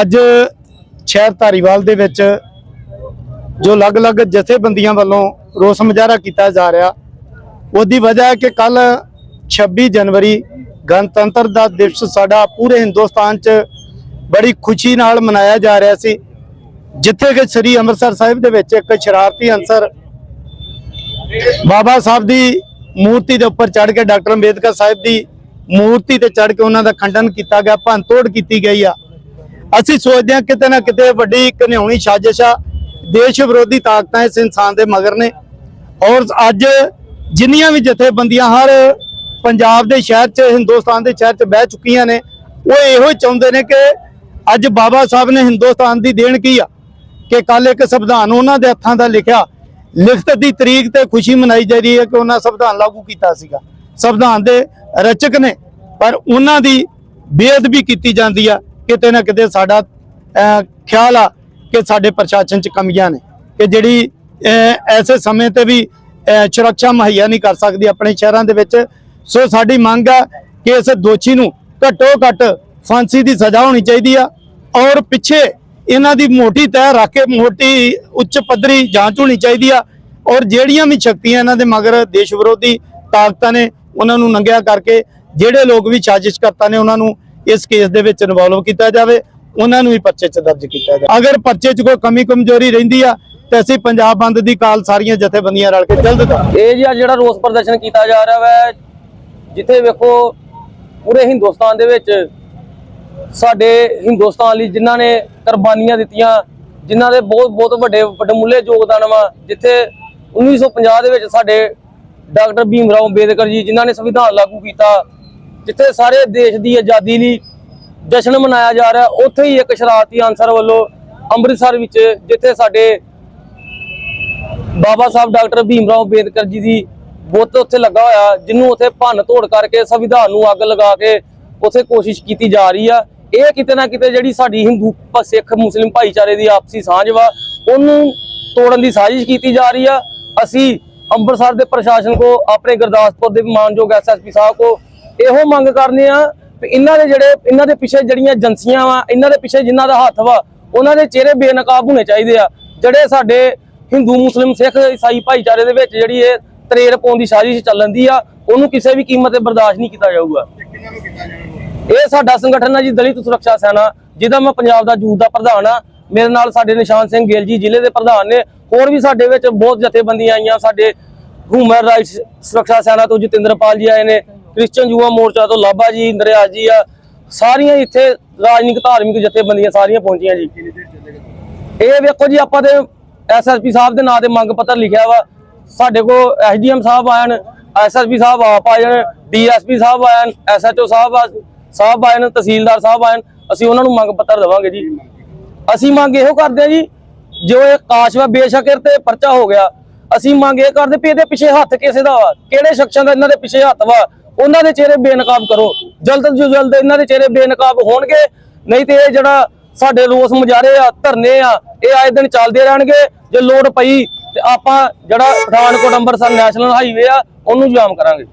ਅੱਜ ਸ਼ਹਿਰ ਧਾਰੀਵਾਲ ਦੇ ਵਿੱਚ ਜੋ ਅਲੱਗ-ਅਲੱਗ ਜਥੇਬੰਦੀਆਂ ਵੱਲੋਂ ਰੋਸ ਮੁਜ਼ਾਹਰਾ ਕੀਤਾ ਜਾ ਰਿਹਾ, ਉਹਦੀ ਵਜ੍ਹਾ ਹੈ ਕਿ ਕੱਲ 26 ਜਨਵਰੀ ਗਣਤੰਤਰ ਦਾ ਦਿਵਸ ਸਾਡਾ ਪੂਰੇ ਹਿੰਦੁਸਤਾਨ 'ਚ ਬੜੀ ਖੁਸ਼ੀ ਨਾਲ ਮਨਾਇਆ ਜਾ ਰਿਹਾ ਸੀ। ਜਿੱਥੇ ਕਿ ਸ੍ਰੀ ਅੰਮ੍ਰਿਤਸਰ ਸਾਹਿਬ ਦੇ ਵਿੱਚ ਇੱਕ ਸ਼ਰਾਰਤੀ ਅਨਸਰ ਬਾਬਾ ਸਾਹਿਬ ਦੀ ਮੂਰਤੀ ਦੇ ਉੱਪਰ ਚੜ੍ਹ ਕੇ ਡਾਕਟਰ ਅੰਬੇਦਕਰ ਸਾਹਿਬ ਦੀ ਮੂਰਤੀ ਤੇ ਚੜ੍ਹ ਕੇ ਉਹਨਾਂ ਦਾ ਖੰਡਨ ਕੀਤਾ ਗਿਆ, ਭੰਨਤੋੜ ਕੀਤੀ ਗਈ ਆ। ਅਸੀਂ ਸੋਚਦੇ ਹਾਂ ਕਿਤੇ ਨਾ ਕਿਤੇ ਵੱਡੀ ਘਨਿਆਉਣੀ ਸਾਜ਼ਿਸ਼ ਆ। ਦੇਸ਼ ਵਿਰੋਧੀ ਤਾਕਤਾਂ ਇਸ ਇਨਸਾਨ ਦੇ ਮਗਰ ਨੇ। ਔਰ ਅੱਜ ਜਿੰਨੀਆਂ ਵੀ ਜਥੇਬੰਦੀਆਂ ਹਰ ਪੰਜਾਬ ਦੇ ਸ਼ਹਿਰ 'ਚ, ਹਿੰਦੁਸਤਾਨ ਦੇ ਸ਼ਹਿਰ 'ਚ ਬਹਿ ਚੁੱਕੀਆਂ ਨੇ, ਉਹ ਇਹੋ ਹੀ ਚਾਹੁੰਦੇ ਨੇ ਕਿ ਅੱਜ ਬਾਬਾ ਸਾਹਿਬ ਨੇ ਹਿੰਦੁਸਤਾਨ ਦੀ ਦੇਣ ਕੀ ਆ? ਕਿ ਕੱਲ ਇੱਕ ਸੰਵਿਧਾਨ ਉਹਨਾਂ ਦੇ ਹੱਥਾਂ ਦਾ ਲਿਖਿਆ। ਲਿਖਤ ਦੀ ਤਰੀਕ ਤੇ ਖੁਸ਼ੀ ਮਨਾਈ ਜਾ ਰਹੀ ਹੈ ਕਿ ਉਹਨਾਂ ਸੰਵਿਧਾਨ ਲਾਗੂ ਕੀਤਾ ਸੀਗਾ। ਸੰਵਿਧਾਨ ਦੇ ਰਚਕ ਨੇ, ਪਰ ਉਹਨਾਂ ਦੀ ਬੇਅਦਬੀ ਕੀਤੀ ਜਾਂਦੀ ਆ। ਕਿਤੇ ਨਾ ਕਿਤੇ ਸਾਡਾ ਖਿਆਲ ਆ ਕਿ ਸਾਡੇ ਪ੍ਰਸ਼ਾਸਨ 'ਚ ਕਮੀਆਂ ਨੇ, ਕਿ ਜਿਹੜੀ ਐਸੇ ਸਮੇਂ ਤੇ ਵੀ ਸੁਰੱਖਿਆ ਮੁਹੱਈਆ ਨਹੀਂ ਕਰ ਸਕਦੀ ਆਪਣੇ ਸ਼ਹਿਰਾਂ ਦੇ ਵਿੱਚ। ਸੋ ਸਾਡੀ ਮੰਗ ਆ ਕਿ ਇਸ ਦੋਸ਼ੀ ਨੂੰ ਘੱਟੋ ਘੱਟ ਫਾਂਸੀ ਦੀ ਸਜ਼ਾ ਹੋਣੀ ਚਾਹੀਦੀ ਆ ਔਰ ਪਿੱਛੇ ਇਹਨਾਂ ਦੀ ਮੋਟੀ ਤਹਿ ਰੱਖ ਕੇ ਮੋਟੀ ਉੱਚ ਪੱਧਰੀ ਜਾਂਚ ਹੋਣੀ ਚਾਹੀਦੀ ਆ ਔਰ ਜਿਹੜੀਆਂ ਵੀ ਸ਼ਕਤੀਆਂ ਇਹਨਾਂ ਦੇ ਮਗਰ ਦੇਸ਼ ਵਿਰੋਧੀ ਤਾਕਤਾਂ ਨੇ ਉਹਨਾਂ ਨੂੰ ਨੰਗਿਆ ਕਰਕੇ ਜਿਹੜੇ ਲੋਕ ਵੀ ਸਾਜ਼ਿਸ਼ ਕਰਤਾ ਨੇ ਉਹਨਾਂ ਨੂੰ ਇਸ ਕੇਸ ਦੇ ਵਿੱਚ ਇਨਵੋਲਵ ਕੀਤਾ ਜਾਵੇ, ਉਹਨਾਂ ਨੂੰ ਵੀ ਪਰਚੇ 'ਚ ਦਰਜ ਕੀਤਾ ਜਾਵੇ। ਅਗਰ ਪਰਚੇ 'ਚ ਕੋਈ ਕਮੀ, ਕਮਜ਼ੋਰੀ ਰਹਿੰਦੀ ਆ, ਤੇ ਅਸੀਂ ਪੰਜਾਬ ਬੰਦ ਦੀ ਕਾਲ ਸਾਰੀਆਂ ਜਥੇਬੰਦੀਆਂ ਰਲ ਕੇ ਜਲਦ ਕਰਾਂਗੇ ਇਹ ਜੀ ਜਿਹੜਾ ਰੋਸ ਪ੍ਰਦਰਸ਼ਨ ਕੀਤਾ ਜਾ ਰਿਹਾ ਹੈ ਜਿੱਥੇ ਵੇਖੋ ਪੂਰੇ ਹਿੰਦੁਸਤਾਨ ਦੇ ਵਿੱਚ ਸਾਡੇ ਹਿੰਦੁਸਤਾਨ ਲਈ ਜਿਨ੍ਹਾਂ ਨੇ ਕੁਰਬਾਨੀਆਂ ਦਿੱਤੀਆਂ, ਜਿਨ੍ਹਾਂ ਦੇ ਬਹੁਤ ਬਹੁਤ ਵੱਡੇ ਵਡਮੁੱਲੇ ਯੋਗਦਾਨ ਵਾ, ਜਿੱਥੇ 1950 ਦੇ ਵਿੱਚ ਸਾਡੇ ਡਾਕਟਰ ਭੀਮ ਰਾਓ ਅੰਬੇਦਕਰ ਜੀ, ਜਿਨ੍ਹਾਂ ਨੇ ਸੰਵਿਧਾਨ ਲਾਗੂ ਕੀਤਾ ਜਿੱਥੇ ਸਾਰੇ ਦੇਸ਼ ਦੀ ਆਜ਼ਾਦੀ ਲਈ ਜਸ਼ਨ ਮਨਾਇਆ ਜਾ ਰਿਹਾ, ਉੱਥੇ ਹੀ ਇੱਕ ਸ਼ਰਾਰਤੀ ਅਨਸਰ ਵੱਲੋਂ ਅੰਮ੍ਰਿਤਸਰ ਵਿੱਚ, ਜਿੱਥੇ ਸਾਡੇ ਬਾਬਾ ਸਾਹਿਬ ਡਾਕਟਰ ਭੀਮ ਰਾਓ ਅੰਬੇਦਕਰ ਜੀ ਦੀ ਬੁੱਤ ਉੱਥੇ ਲੱਗਾ ਹੋਇਆ, ਜਿਹਨੂੰ ਉੱਥੇ ਭੰਨ ਤੋੜ ਕਰਕੇ ਸੰਵਿਧਾਨ ਨੂੰ ਅੱਗ ਲਗਾ ਕੇ ਉੱਥੇ ਕੋਸ਼ਿਸ਼ ਕੀਤੀ ਜਾ ਰਹੀ ਆ। ਇਹ ਕਿਤੇ ਨਾ ਕਿਤੇ ਜਿਹੜੀ ਸਾਡੀ ਹਿੰਦੂ ਸਿੱਖ ਮੁਸਲਿਮ ਭਾਈਚਾਰੇ ਦੀ ਆਪਸੀ ਸਾਂਝ ਵਾ, ਉਹਨੂੰ ਤੋੜਨ ਦੀ ਸਾਜ਼ਿਸ਼ ਕੀਤੀ ਜਾ ਰਹੀ ਆ। ਅਸੀਂ ਅੰਮ੍ਰਿਤਸਰ ਦੇ ਪ੍ਰਸ਼ਾਸਨ ਕੋ, ਆਪਣੇ ਗੁਰਦਾਸਪੁਰ ਦੇ ਮਾਨਯੋਗ ਐਸਐਸਪੀ ਸਾਹਿਬ ਕੋ ਇਹੋ ਮੰਗ ਕਰਨੇ ਆ ਵੀ ਇਹਨਾਂ ਦੇ ਜਿਹੜੇ, ਇਹਨਾਂ ਦੇ ਪਿੱਛੇ ਜਿਹੜੀਆਂ ਏਜੰਸੀਆਂ ਵਾ, ਇਹਨਾਂ ਦੇ ਪਿੱਛੇ ਜਿਨ੍ਹਾਂ ਦਾ ਹੱਥ ਵਾ, ਉਹਨਾਂ ਦੇ ਚਿਹਰੇ ਬੇਨਕਾਬ ਹੋਣੇ ਚਾਹੀਦੇ ਆ। ਜਿਹੜੇ ਸਾਡੇ ਹਿੰਦੂ, ਮੁਸਲਿਮ, ਸਿੱਖ, ਈਸਾਈ ਭਾਈਚਾਰੇ ਦੇ ਵਿੱਚ ਜਿਹੜੀ ਇਹ ਤਰੇੜ ਪਾਉਣ ਦੀ ਸਾਜ਼ਿਸ਼ ਚੱਲਣ ਦੀ ਆ, ਉਹਨੂੰ ਕਿਸੇ ਵੀ ਕੀਮਤ ਤੇ ਬਰਦਾਸ਼ਤ ਨਹੀਂ ਕੀਤਾ ਜਾਊਗਾ। ਇਹ ਸਾਡਾ ਸੰਗਠਨ ਆ ਜੀ, ਦਲਿਤ ਸੁਰੱਖਿਆ ਸੈਨਾ, ਜਿਹਦਾ ਮੈਂ ਪੰਜਾਬ ਦਾ ਜੂਥ ਦਾ ਪ੍ਰਧਾਨ ਆ। ਮੇਰੇ ਨਾਲ ਸਾਡੇ ਨਿਸ਼ਾਨ ਸਿੰਘ ਗਿੱਲ ਜੀ, ਜ਼ਿਲ੍ਹੇ ਦੇ ਪ੍ਰਧਾਨ ਨੇ। ਹੋਰ ਵੀ ਸਾਡੇ ਵਿੱਚ ਬਹੁਤ ਜਥੇਬੰਦੀਆਂ ਆਈਆਂ, ਸਾਡੇ ਹਿਊਮਨ ਰਾਈਟਸ ਸੁਰੱਖਿਆ ਸੈਨਾ ਤੋਂ ਜਤਿੰਦਰਪਾਲ ਜੀ ਆਏ ਨੇ। ਕ੍ਰਿਸਚਨ ਯੁਵਾ ਮੋਰਚਾ ਤੋਂ ਲਾਭਾ ਜੀ ਨਰਿਆਜ ਜੀ ਆ, ਸਾਰੀਆਂ ਇੱਥੇ ਰਾਜਨੀਤਿਕ, ਧਾਰਮਿਕ ਜਥੇਬੰਦੀਆਂ ਸਾਰੀਆਂ ਪਹੁੰਚੀਆਂ ਜੀ। ਇਹ ਵੇਖੋ ਜੀ, ਆਪਾਂ ਤੇ ਐਸਐਸਪੀ ਸਾਹਿਬ ਦੇ ਨਾਂ ਤੇ ਮੰਗ ਪੱਤਰ ਲਿਖਿਆ ਵਾ। ਸਾਡੇ ਕੋਲ ਐਸਡੀਐਮ ਸਾਹਿਬ ਆਇਨ ਐਸਐਸਪੀ ਸਾਹਿਬ ਆਪ ਆ ਜਾਣ ਡੀਐਸਪੀ ਸਾਹਿਬ ਆਇਨ ਐਸਐਚਓ ਸਾਹਿਬ ਸਾਹਿਬ ਆਇਨ ਤਹਿਸੀਲਦਾਰ ਸਾਹਿਬ ਆਇਨ ਅਸੀਂ ਉਹਨਾਂ ਨੂੰ ਮੰਗ ਪੱਤਰ ਦੇਵਾਂਗੇ ਜੀ। ਅਸੀਂ ਮੰਗ ਇਹੋ ਕਰਦੇ ਆ ਜੀ, ਜੋ ਇਹ ਕਾਸ਼ਵਾ ਬੇਸ਼ੱਕ ਤੇ ਪਰਚਾ ਹੋ ਗਿਆ। ਅਸੀਂ ਮੰਗ ਇਹ ਕਰਦੇ ਵੀ ਇਹਦੇ ਪਿੱਛੇ ਹੱਥ ਕਿਸੇ ਦਾ ਵਾ, ਕਿਹੜੇ ਸ਼ਖਸਾਂ ਦਾ ਇਹਨਾਂ ਦੇ ਪਿੱਛੇ ਹੱਥ ਵਾ ਉਹਨਾਂ ਦੇ ਚਿਹਰੇ ਬੇਨਕਾਬ ਕਰੋ। ਜਲਦ ਤੋਂ ਜਲਦ ਇਹਨਾਂ ਦੇ ਚਿਹਰੇ ਬੇਨਕਾਬ ਹੋਣਗੇ। ਨਹੀਂ ਤੇ ਇਹ ਜਿਹੜਾ ਸਾਡੇ ਰੋਸ ਮੁਜ਼ਾਹਰੇ ਆ, ਧਰਨੇ ਆ, ਇਹ ਆਏ ਦਿਨ ਚੱਲਦੇ ਰਹਿਣਗੇ। ਜੇ ਲੋੜ ਪਈ ਤੇ ਆਪਾਂ ਜਿਹੜਾ ਪਠਾਨਕੋਟ ਅੰਮ੍ਰਿਤਸਰ ਨੈਸ਼ਨਲ ਹਾਈਵੇ ਆ, ਉਹਨੂੰ ਜਾਮ ਕਰਾਂਗੇ।